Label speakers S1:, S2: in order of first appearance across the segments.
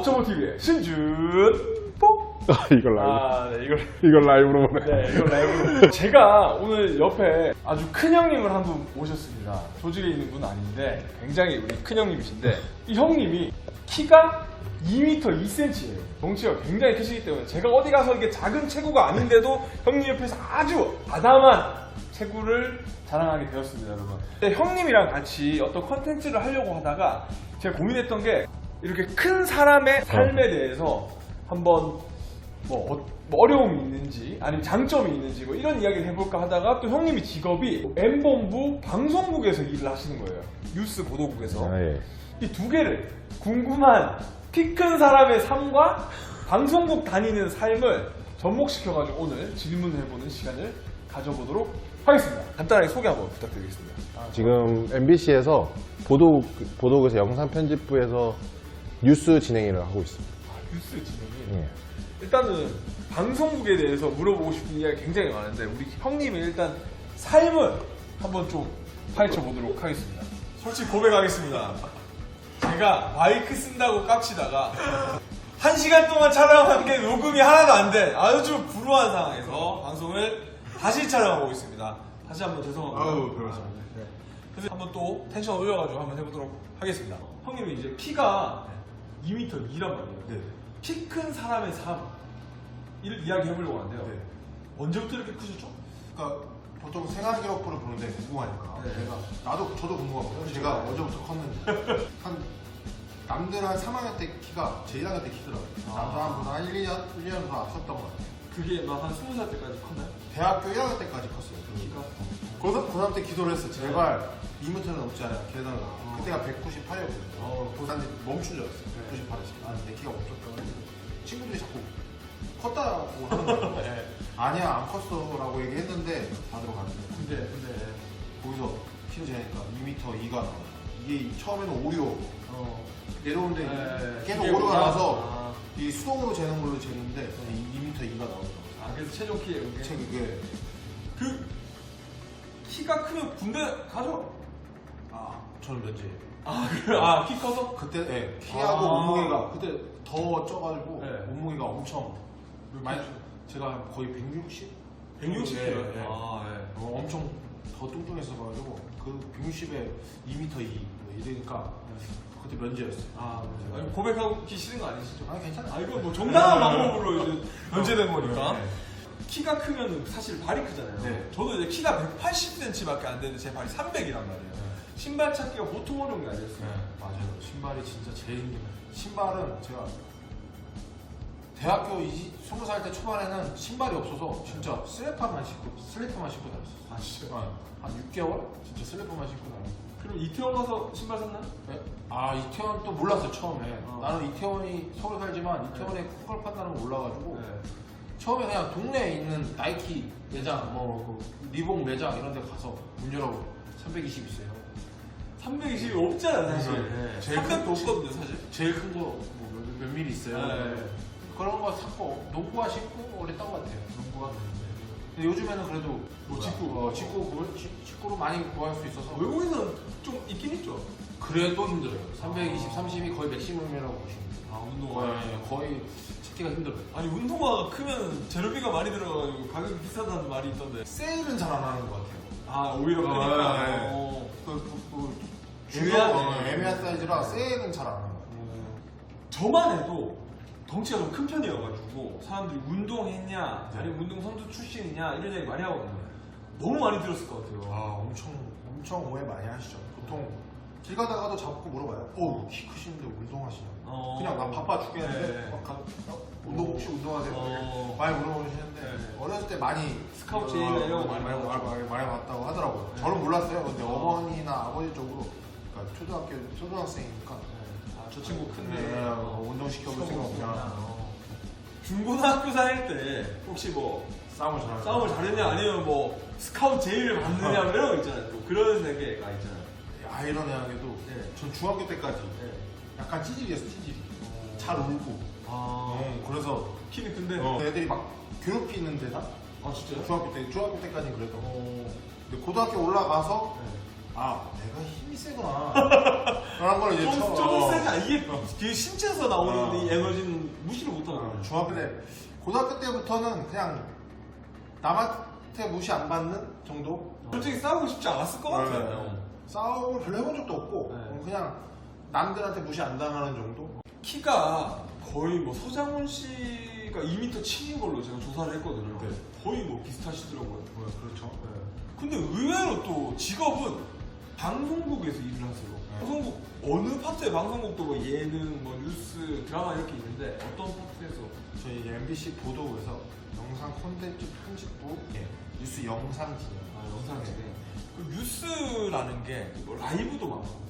S1: 후보 정보TV의 신준 뽀!
S2: 아, 이걸 라이브.
S1: 아, 네, 이걸,
S2: 이걸 라이브로 보네.
S1: 네, 이걸 라이브로. 제가 오늘 옆에 아주 큰 형님을 한 분 모셨습니다. 조직에 있는 분은 아닌데, 굉장히 우리 큰 형님이신데, 이 형님이 키가 2m 2cm예요. 덩치가 굉장히 크시기 때문에 제가 어디 가서 이게 작은 체구가 아닌데도 형님 옆에서 아주 아담한 체구를 자랑하게 되었습니다, 여러분. 근데 형님이랑 같이 어떤 컨텐츠를 하려고 하다가 제가 고민했던 게 이렇게 큰 사람의 삶에 대해서 한번 뭐, 어, 뭐 어려움이 있는지 아니면 장점이 있는지 뭐 이런 이야기를 해볼까 하다가 또 형님이 직업이 M본부 방송국에서 일을 하시는 거예요. 뉴스 보도국에서.
S2: 아, 예.
S1: 이 두 개를 궁금한 키 큰 사람의 삶과 방송국 다니는 삶을 접목시켜가지고 오늘 질문해보는 시간을 가져보도록 하겠습니다. 간단하게 소개 한번 부탁드리겠습니다.
S2: 지금 MBC에서 보도, 보도국에서 영상 편집부에서 뉴스 진행을 하고 있습니다.
S1: 아, 뉴스 진행이
S2: 예.
S1: 일단은 방송국에 대해서 물어보고 싶은 이야기 굉장히 많은데 우리 형님의 일단 삶을 한번 좀 파헤쳐 보도록 하겠습니다. 솔직히 고백하겠습니다. 제가 마이크 쓴다고 깝치다가 한 시간 동안 촬영한 게 녹음이 하나도 안 된 아주 불우한 상황에서 방송을 다시 촬영하고 있습니다. 다시 한번 죄송합니다.
S3: 아유, 별말씀.
S1: 네. 그래서 한번 또 텐션 올려가지고 한번 해보도록 하겠습니다. 형님이 이제 키가 2m 2란 말이에요.
S3: 네.
S1: 키 큰 사람의 삶 이를 이야기해보려고 하는데요.
S3: 네.
S1: 언제부터 이렇게 크셨죠?
S3: 그러니까 보통 생활 기록부를 보는데 궁금하니까
S1: 네.
S3: 내가 나도 저도 궁금하거든요. 제가 언제부터 컸는지 한 남들 한 3학년 때 키가 제 1학년 때 키더라고요.
S1: 아.
S3: 남들한보다 한 1, 2년, 1년 더 앞섰던 것 같아요.
S1: 그게 막 한 20살 때까지 컸나요?
S3: 대학교 1학년 때까지 컸어요. 그
S1: 키가?
S3: 고3, 고3 때 기도를 했어. 제발 2m는 넘지 않아요. 계단을. 그때가 198이었거든요.
S1: 어.
S3: 고3 때 멈춘 줄 알았어요. 198에서. 아, 내 키가 멈췄다고 친구들이 자꾸 컸다고 하는 거예요.
S1: 네.
S3: 아니야, 안 컸어. 라고 얘기했는데 받으러 갔는데.
S1: 근데 근데
S3: 거기서 키를 재니까 2m 2가 나와. 이게 처음에는 오류
S1: 어
S3: 내려오는데
S1: 네,
S3: 계속
S1: 이게
S3: 오류가
S1: 뭐야?
S3: 나서
S1: 아.
S3: 이 수동으로 재는 걸로 재는데 2m 2가 나오더라고요.
S1: 아 그래서 최종 키에 그게
S3: 책 이게
S1: 그 키가 크면 군대 가죠?
S3: 아 저는 면제
S1: 아 그래? 아 키 커서?
S3: 그때 예, 키하고
S1: 아.
S3: 몸무게가 그때 더 쪄가지고
S1: 네.
S3: 몸무게가 엄청 많이 제가 거의 160?
S1: 160
S3: 예,
S1: kg.
S3: 예.
S1: 아 예.
S3: 어, 엄청 더 뚱뚱했어가지고 그 160에 2m 2 이러니까 그때 면제였어요.
S1: 아 아니, 고백하기 싫은 거 아니시죠?
S3: 아 괜찮아.
S1: 아 이거 뭐 정당한 방법으로 이제 면제된 거니까.
S3: 네.
S1: 키가 크면 사실 발이 크잖아요.
S3: 네.
S1: 저도 이제 키가 180cm밖에 안 되는데 제 발이 300이란 말이에요. 신발 찾기가 보통 어려운 게 아니었어요.
S3: 네, 맞아요. 신발이 진짜 제일 힘들어요. 신발은 제가 대학교 20, 20살 때 초반에는 신발이 없어서 진짜 슬리퍼만 신고, 슬리퍼만 신고 다녔어요.
S1: 아 진짜.
S3: 한, 한 6개월? 진짜 슬리퍼만 신고 다녔어요.
S1: 그럼 이태원 가서 신발 샀나요?
S3: 네? 아, 이태원 또 몰랐어, 처음에.
S1: 어.
S3: 나는 이태원이 서울 살지만 이태원에 콩걸 판다는 거 몰라가지고
S1: 네.
S3: 처음에 그냥 동네에 있는 나이키 매장, 뭐, 그 리복 매장 이런 데 가서 문 열어보고 320 있어요.
S1: 320이 없잖아 사실.
S3: 네.
S1: 제일 큰 없거든요 사실.
S3: 제일 큰 거뭐몇 밀리 있어요.
S1: 네.
S3: 그런 거 샀고 농구화 신고 오랬던 것 같아요. 농구화. 근데 요즘에는 그래도
S1: 뭐 직구?
S3: 어, 직구 구할- 직- 직구로 많이 구할 수 있어서
S1: 외국인은 좀 있긴 있죠.
S3: 그래도 힘들어요. 320, 30이 거의 맥시멈이라고 보시면 돼요.
S1: 아 운동화.
S3: 거의, 거의 찾기가 힘들어요.
S1: 아니 운동화가 크면 재료비가 많이 들어가지고 가격이 비싸다는 말이 있던데.
S3: 세일은 잘 안 하는 것 같아요.
S1: 아 오히려
S3: 어,
S1: 그러니까.
S3: 네.
S1: 어.
S3: 그, 그, 그. 중요- 어, 애매한 사이즈라 세일은 잘 안 하는 것 같아요.
S1: 저만 해도 덩치가 좀 큰 편이어가지고 사람들이 운동했냐
S3: 네.
S1: 아니면 운동 선수 출신이냐 이런 얘기 많이 하거든요. 너무 많이 들었을 것 같아요.
S3: 아, 엄청, 엄청 오해 많이 하시죠. 보통 길 가다가도 자꾸 물어봐요. 어, 키 크신데 운동하시냐?
S1: 어.
S3: 그냥 난 바빠 죽겠는데
S1: 네.
S3: 막 가, 어, 운동 혹시 운동하세요?
S1: 어.
S3: 많이 물어보시는데
S1: 네.
S3: 어렸을 때 많이
S1: 스카우트
S3: 어,
S1: 제의나 이런 거
S3: 많이
S1: 많이
S3: 많이. 많이, 많이 봤다고 하더라고요.
S1: 네.
S3: 저는 몰랐어요. 근데
S1: 어.
S3: 어머니나 아버지 쪽으로 그러니까 초등학교 초등학생이니까
S1: 아, 저 친구 큰데
S3: 네, 어, 운동 시켜볼 생각 없냐?
S1: 어. 중고등학교 다닐 때 혹시 뭐
S3: 싸움을 잘
S1: 싸움을 잘했냐 아니면 뭐 스카우트 제의를 받느냐 뭐 이런 거 있잖아요. 또 그런 세계가 있잖아요.
S3: 아이러니하게도
S1: 네.
S3: 전 중학교 때까지
S1: 네.
S3: 약간 찌질이었어 찌질이. 잘 울고.
S1: 아
S3: 어, 그래서
S1: 키는 큰데.
S3: 애들이 막 괴롭히는 데다
S1: 아 진짜요?
S3: 중학교 때 중학교 때까지는 그래도
S1: 어.
S3: 근데 고등학교 올라가서 아 내가 힘이 세구나 그런 걸 이제
S1: 좀,
S3: 처음-
S1: 좀
S3: 어.
S1: 세지 않아? 이게 그 신체에서 나오는
S3: 어.
S1: 이 에너지는 무시를 못하는
S3: 어,
S1: 거야.
S3: 중학교 때 고등학교 때부터는 그냥 남한테 무시 안 받는 정도
S1: 솔직히 싸우고 싶지 않았을 것 같아요.
S3: 네. 싸움을 별로 해본 적도 없고
S1: 네.
S3: 어, 그냥 남들한테 무시 안 당하는 정도
S1: 키가 거의 뭐 서장훈 씨가 2m 7인 걸로 제가 조사를 했거든요.
S3: 네.
S1: 거의 뭐 비슷하시더라고요.
S3: 그렇죠
S1: 근데 의외로 또 직업은 방송국에서 일을 하세요.
S3: 네.
S1: 방송국 어느 파트의 방송국도 뭐 예능, 뭐 뉴스, 드라마 이렇게 있는데 어떤 파트에서
S3: 저희 MBC 보도국에서 영상 콘텐츠 편집부 예, 뉴스 영상 진행
S1: 아, 영상 진행. 그 뉴스라는 게 뭐 라이브도 많고
S3: 네.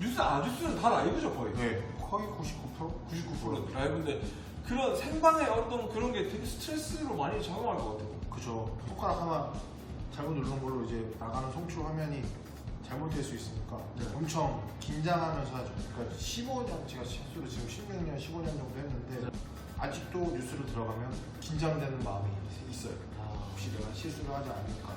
S1: 뉴스 아 뉴스는 다 라이브죠 거의.
S3: 네. 거의 99%
S1: 99% 라이브인데 그런 생방의 어떤 그런 게 되게 스트레스로 많이 작용할 것 같아요.
S3: 그죠. 손가락 하나 잘못 누른 걸로 이제 나가는 송출 화면이 잘못될 수 있으니까
S1: 네.
S3: 엄청 긴장하면서 하죠. 그러니까 15년, 제가 실수로 지금 16년, 15년 정도 했는데
S1: 네.
S3: 아직도 뉴스를 들어가면 긴장되는 마음이 있어요.
S1: 아.
S3: 혹시 내가 실수를 하지 않을까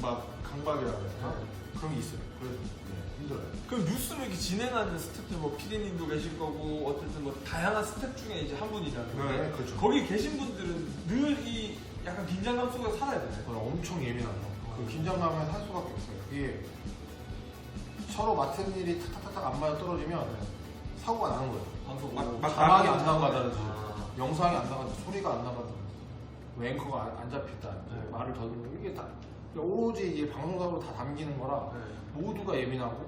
S3: 강박, 강박이라고 해야 되나? 그런 게 있어요. 그래서 네, 힘들어요.
S1: 그럼 뉴스를 이렇게 진행하는 스태프들 뭐 PD님도 계실 거고 어쨌든 뭐 다양한 스태프 중에 이제 한 건데
S3: 네, 그렇죠.
S1: 거기 계신 분들은 늘 이 약간 긴장감 속에 살아야 되나요?
S3: 저는 엄청 예민하죠. 그 긴장감에 할 수밖에 없어요. 이게 서로 맡은 일이 탁탁탁탁 안 맞아 떨어지면 사고가 나는 거예요.
S1: 방송
S3: 막,
S1: 막- 막막
S3: 자막이 안
S1: 나가는
S3: 나가다든지
S1: 아.
S3: 영상이 안 나가든지 소리가 안 나가든지 뭐 앵커가 안, 안 잡혔다
S1: 네.
S3: 말을 더듬는 이게 다 오로지 이게 방송사고로 다 담기는 거라
S1: 네.
S3: 모두가 예민하고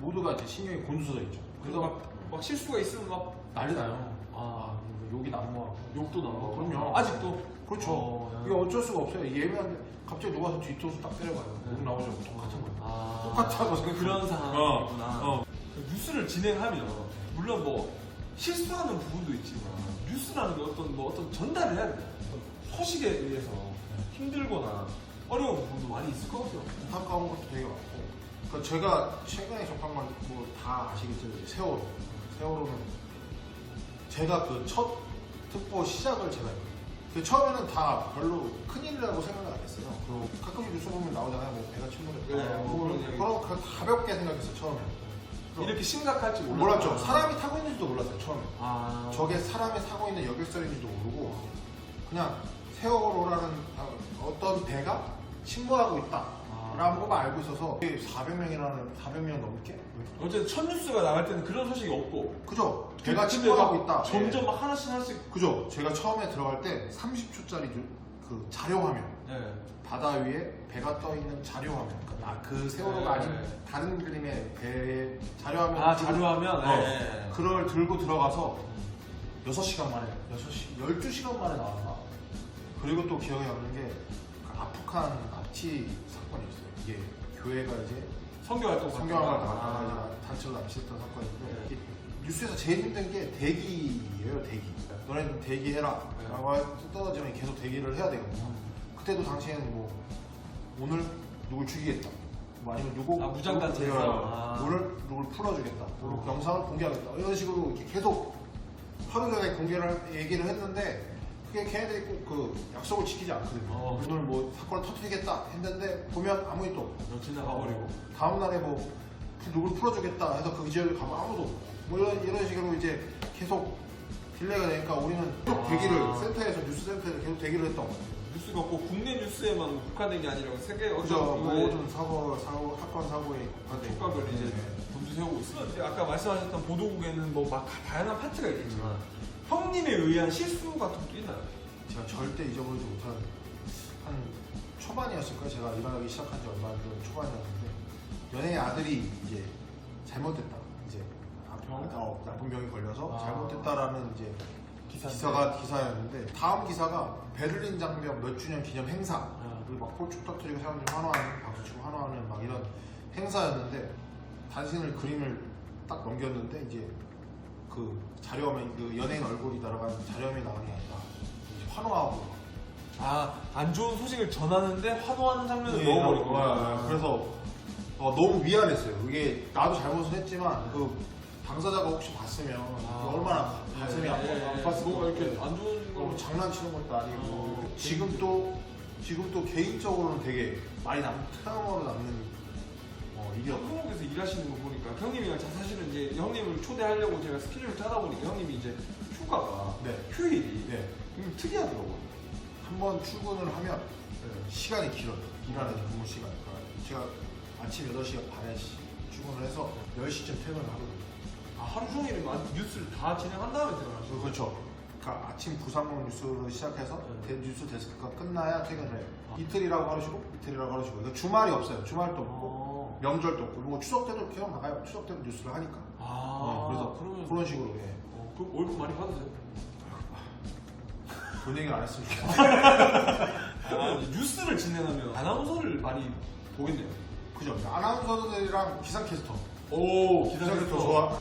S3: 모두가 이제 신경이 곤두서져 있죠.
S1: 그래서 막, 막 실수가 있으면 막
S3: 난리 나요.
S1: 아,
S3: 욕이 난무하고
S1: 욕도 나고
S3: 어, 그럼요.
S1: 아직도
S3: 그렇죠.
S1: 어,
S3: 이게 어쩔 수가 없어요. 예민한데 갑자기 누가 뒤통수 딱 때려봐요. 욕 나오죠. 똑같은 거예요.
S1: 아,
S3: 똑같다고
S1: 그- 그런 상황이구나.
S3: 어, 어.
S1: 뉴스를 진행하면 물론 뭐 실수하는 부분도 있지만 뉴스라는 게 어떤 뭐 어떤 전달을 해야 돼요. 소식에 의해서 힘들거나 어려운 부분도 많이 있을 것 같아요.
S3: 안타까운 것도 되게 많고. 그러니까 제가 최근에 접한 건 뭐다 아시겠지만 세월호. 세월호는 제가 그 첫 특보 시작을 제가. 그 처음에는 다 별로 큰일이라고 생각을 안 했어요. 그 가끔씩 뉴스 보면 나오잖아요. 뭐 배가 침몰했다.
S1: 네,
S3: 뭐
S1: 그런 얘기.
S3: 그런 거 가볍게 생각했어요. 처음에.
S1: 이렇게 심각할지 몰랐
S3: 몰랐죠. 사람이 타고 있는지도 몰랐어요. 처음에.
S1: 아,
S3: 저게 사람이 타고 있는 여객선인지도 모르고 그냥 세월호라는 어떤 배가 침몰하고 있다라는 것만 알고 있어서 400명이라는 400명 넘게
S1: 어쨌든 첫 뉴스가 나갈 때는 그런 소식이 없고
S3: 그죠? 배가
S1: 근데 막
S3: 있다.
S1: 점점
S3: 예.
S1: 막 하나씩 하나씩
S3: 그죠? 제가 처음에 들어갈 때 30초짜리 그 자료 화면
S1: 네.
S3: 바다 위에 배가 떠 있는 자료 화면 그러니까 나- 그 세월호가
S1: 네.
S3: 아닌 다른 그림의 배의 자료 화면
S1: 아, 자료화면?
S3: 어,
S1: 네.
S3: 그걸 들고 들어가서 6시간 만에 6시 12시간 만에 나왔나 그리고 또 기억에 남는 게그 아프간 납치 사건이 있어요 이게 교회가 이제
S1: 성교 활동
S3: 성경학을. 이제 단체로 납치했던 사건인데
S1: 네.
S3: 이게 뉴스에서 제일 힘든 게 대기예요 대기 너네는 대기해라
S1: 네.
S3: 라고 떠나지만 계속 대기를 해야 되거든요 그때도 당시에는 뭐 오늘 누굴 죽이겠다 뭐 아니면 누구
S1: 아, 무장단체에서?
S3: 누구-
S1: 아.
S3: 오늘 누굴 풀어주겠다 오늘
S1: 어.
S3: 영상을 공개하겠다 이런 식으로 이렇게 계속 하루 전에 공개를 할- 얘기를 했는데 그게 걔네들이 꼭 그 약속을 지키지 않거든요
S1: 어.
S3: 오늘 뭐 사건을 터뜨리겠다 했는데 보면 아무 일도 없고
S1: 너 지나가버리고
S3: 다음 날에 뭐 누굴 풀어주겠다 해서 그 지역에 가면 아무도 없고 뭐 이런 이런 식으로 이제 계속 딜레이가 되니까 우리는 계속
S1: 아.
S3: 대기를 센터에서 뉴스 센터에서 계속 대기를 했던 거예요.
S1: 뉴스가 꼭 국내 뉴스에만 국한된 게 아니라 세계
S3: 그죠? 모든 사고 사고 사건 사고에 관된
S1: 촉각을 이제
S3: 네.
S1: 본주 세우고 있어요. 아까 말씀하셨던 보도국에는 뭐 막 다양한 파트가 있겠지만 형님에 의한 실수 같은 것도 있나요?
S3: 제가 절대 잊어버리지 못한 한 초반이었을까요? 제가 일하기 시작한 지 얼마 안 된 초반이었는데 연예인 아들이 이제 잘못됐다. 이제
S1: 병?
S3: 어, 나쁜 병이 걸려서
S1: 아.
S3: 잘못됐다라는 이제
S1: 기사인데.
S3: 기사가 기사였는데 다음 기사가 베를린 장벽 몇 주년 기념 행사
S1: 아.
S3: 그리고 막 폴축 터트리고 사람들이 환호하는 박수 치고 환호하는 막 이런 행사였는데 단신을 그림을 딱 넘겼는데 이제 그 자료화면 그 연예인 얼굴이 들어간 자료화면이 나온 게 아니라 이제 환호하고
S1: 아, 안 좋은 소식을 전하는데 화도하는 장면을
S3: 예,
S1: 넣어버리고.
S3: 어, 그래서 어, 너무 미안했어요. 그게 나도 잘못을 했지만 그 당사자가 혹시 봤으면 얼마나 가슴이
S1: 예,
S3: 아파
S1: 예,
S3: 아팠을
S1: 뭐가
S3: 것
S1: 이렇게. 안 좋은 거.
S3: 어, 장난치는 것도 아니고
S1: 어.
S3: 지금 또 지금 또 개인적으로는 되게 많이 남, 트라우마로 남는 어, 일이었고
S1: 한국에서 일하시는 거 보니까 형님이랑 자- 사실은 이제 형님을 초대하려고 제가 스케줄을 짜다 보니까 형님이 이제 휴가가
S3: 네.
S1: 휴일이
S3: 네.
S1: 좀 특이하더라고요.
S3: 한 번 출근을 하면 시간이 길어요. 일하는 근무 시간. 그러니까 제가 아침 8시 반에 시- 출근을 해서 10시쯤 퇴근을 하거든요.
S1: 아, 하루 종일 만- 뉴스를 다 진행한 다음에 들어가시죠.
S3: 그렇죠. 그러니까 아침 부산문 뉴스로 시작해서
S1: 네.
S3: 대- 뉴스 데스크가 끝나야 퇴근을 해요. 이틀이라고 하시고 이틀이라고 하시고 그러니까 주말이 없어요. 주말도 없고 명절도 없고 뭐 추석 때도 계속 나가요. 추석 때도 뉴스를 하니까.
S1: 아,
S3: 어, 그래서
S1: 그러면
S3: 그런 식으로 예.
S1: 어, 그 월급 많이 받으세요?
S3: 그런 얘기를 안 했으면 좋겠어요.
S1: 아, 뉴스를 진행하면 아나운서를 많이 보겠네요.
S3: 그죠? 아나운서들이랑 기상캐스터.
S1: 오,
S3: 기상캐스터 좋아.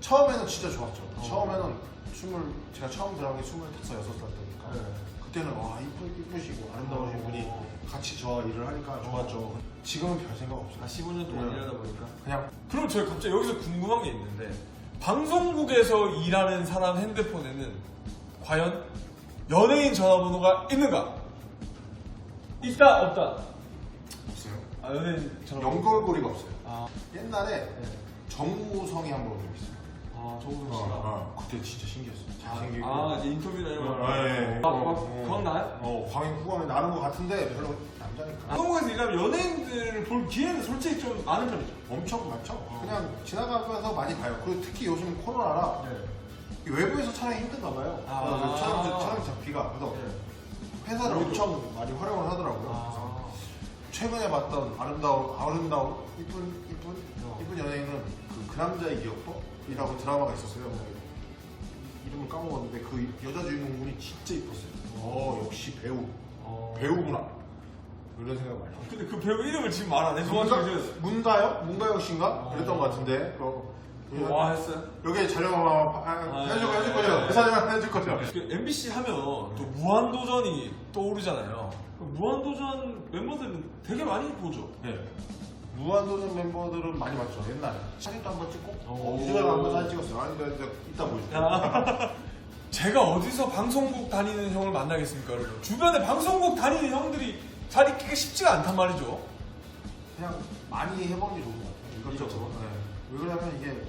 S3: 처음에는 진짜 좋았죠. 처음에는 스물 제가 처음 들어간 게 스물다섯 여섯 살 때니까.
S1: 네.
S3: 그때는 와 이쁘 이쁘시고 아름다우신
S1: 어.
S3: 분이 같이 저 일을 하니까 좋았죠. 지금은 별 생각 없어요.
S1: 아, 15년 동안
S3: 네.
S1: 일하다 보니까.
S3: 그냥
S1: 그럼 제가 갑자기 여기서 궁금한 게 있는데 방송국에서 일하는 사람 핸드폰에는 과연 연예인 전화번호가 있는가? 있다 없다.
S3: 없어요.
S1: 아 연예인 전화번호.
S3: 연결고리가 없어요.
S1: 아,
S3: 옛날에
S1: 네.
S3: 정우성이 한번 있어요.
S1: 아 정우성 씨가.
S3: 어, 그때 진짜 신기했어요. 잘생기고.
S1: 아 이제 인터뷰나 이런 거.
S3: 어, 예, 예.
S1: 아,
S3: 어,
S1: 막
S3: 어.
S1: 기억나요?
S3: 어, 광인 후감이 나는 것 같은데 별로 남자니까.
S1: 방송국에서 일하면 연예인들을 볼 기회는 솔직히 좀 많은 편이죠.
S3: 엄청 많죠? 그냥 지나가면서 많이 봐요. 그리고 특히 요즘 코로나라 이 외부에서 촬영이 힘든가 봐요.
S1: 아.
S3: 그래서 촬영, 촬영 잡기가. 그래서 회사를
S1: 오히려.
S3: 엄청 많이 활용을 하더라고요. 그래서
S1: 아,
S3: 최근에 봤던 아름다운, 아름다운, 이쁜, 이쁜,
S1: 어.
S3: 이쁜 연예인은 그, 그 남자의 기억법 이라고 드라마가 있었어요. 이름을 까먹었는데 그 여자 주인공분이 진짜 이뻤어요. 어, 역시 배우.
S1: 어.
S3: 배우구나. 이런 생각 많이.
S1: 근데 그 배우 이름을 지금 말 안 해서
S3: 문가, 문가요? 문가영 씨인가?
S1: 어.
S3: 그랬던 것 같은데. 그,
S1: 와 했어요.
S3: 여기 촬영하면
S1: 아,
S3: 해줄 거 해줄
S1: 예,
S3: 거죠?
S1: 예.
S3: 그 사장님 해줄 거죠?
S1: 그 MBC 하면 또 무한도전이 떠오르잖아요. 그 무한도전 멤버들은 되게 많이 보죠.
S3: 네. 무한도전 멤버들은 많이 봤죠, 옛날에. 사진도 한 번 찍고,
S1: 오.
S3: 유재가 한번 사진 찍었어요. 아니, 이제 이따 보여줄게.
S1: 아. 제가 어디서 방송국 다니는 형을 만나겠습니까, 여러분? 주변에 방송국 다니는 형들이 잘 있기가 쉽지가 않단 말이죠.
S3: 그냥 많이 해보는 게 좋은 것 같아요. 이것저것. 네. 왜 그러냐면 이게,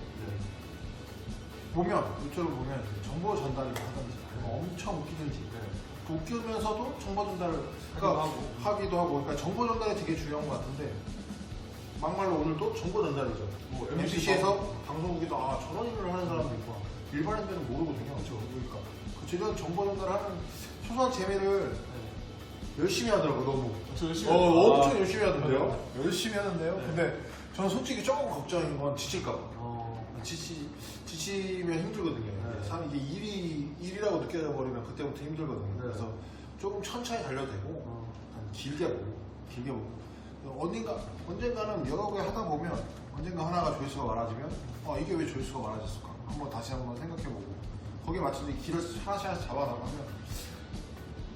S3: 보면, 유튜브를 보면 정보 전달을 하든지, 아니면 엄청 웃기든지, 그 웃기면서도 정보 전달을
S1: 하기도 하고.
S3: 하기도 하고, 그러니까 정보 전달이 되게 중요한 것 같은데, 막말로 오늘도 정보 전달이죠.
S1: 뭐
S3: MBC에서 방송국에도 아 저런 일을 하는 사람도 있구나. 일반인들은 모르거든요. 그렇죠. 그러니까 그 이런 정보 전달하는 소소한 재미를 열심히 하더라고 너무.
S1: 저 열심히
S3: 어,
S1: 하죠.
S3: 엄청
S1: 아.
S3: 열심히 하던데요. 열심히 하는데요. 근데 저는 솔직히 조금 걱정인 건 지칠까 봐.
S1: 어.
S3: 지치 지치면 힘들거든요.
S1: 네.
S3: 사람 이게 일이 일이라고 느껴져 버리면 그때부터 힘들거든요.
S1: 네.
S3: 그래서 조금 천천히 달려도 되고
S1: 어.
S3: 한 길게 보고 길게 보고 언젠가 언젠가는 여러 개 하다 보면 언젠가 하나가 조회수가 많아지면 어 이게 왜 조회수가 많아졌을까 한번 다시 한번 생각해보고 거기에 맞춰서 이 길을 하나씩 하나씩 잡아나가면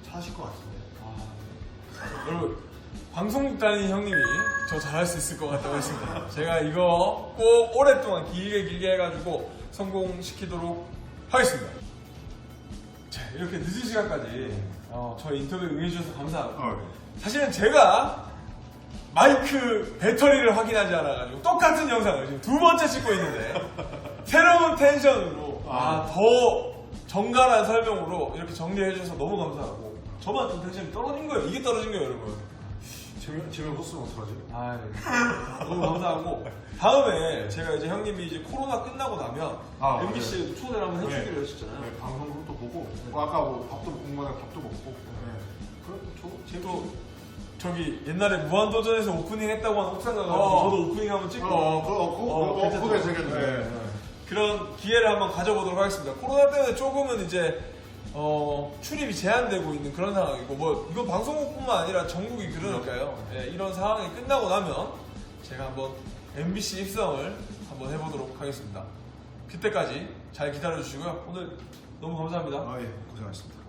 S3: 잘하실 것 같은데.
S1: 아, 여러분 방송국 다니는 형님이 저 잘할 수 있을 것 같다고 했습니다. 제가 이거 꼭 오랫동안 길게 길게 해가지고 성공시키도록 하겠습니다. 자 이렇게 늦은 시간까지 어, 저희 인터뷰 응해주셔서 감사하고
S3: 어,
S1: 사실은 제가 마이크 배터리를 확인하지 않아가지고 똑같은 영상을 지금 두 번째 찍고 있는데 새로운 텐션으로 아, 더 정갈한 설명으로 이렇게 정리해 주셔서 너무 감사하고 저만 좀 텐션이 떨어진 거예요. 이게 떨어진 거예요, 여러분.
S3: 재미 재미 없으면 어떡하지?
S1: 아, 네. 너무 감사하고 다음에 제가 이제 형님이 이제 코로나 끝나고 나면
S3: 아,
S1: MBC에 초대를 한번
S3: 네.
S1: 해주기로 했었잖아요.
S3: 네, 방송국도 보고 뭐 아까 뭐 밥도 공간에 밥도 먹고. 네. 그럼 저 재밌.
S1: 또 저기 옛날에 무한도전에서 오프닝 했다고 한 옥상 가가지고
S3: 어.
S1: 저도 오프닝 한번 찍고
S3: 어, 그거 없고,
S1: 어,
S3: 어.
S1: 네. 그런 기회를 한번 가져보도록 하겠습니다. 코로나 때문에 조금은 이제 어, 출입이 제한되고 있는 그런 상황이고 뭐 이건 방송국뿐만 아니라 전국이 그러니까요. 예, 이런 상황이 끝나고 나면 제가 한번 MBC 입성을 한번 해보도록 하겠습니다. 그때까지 잘 기다려 주시고요. 오늘 너무 감사합니다.
S3: 아 예, 고생하셨습니다.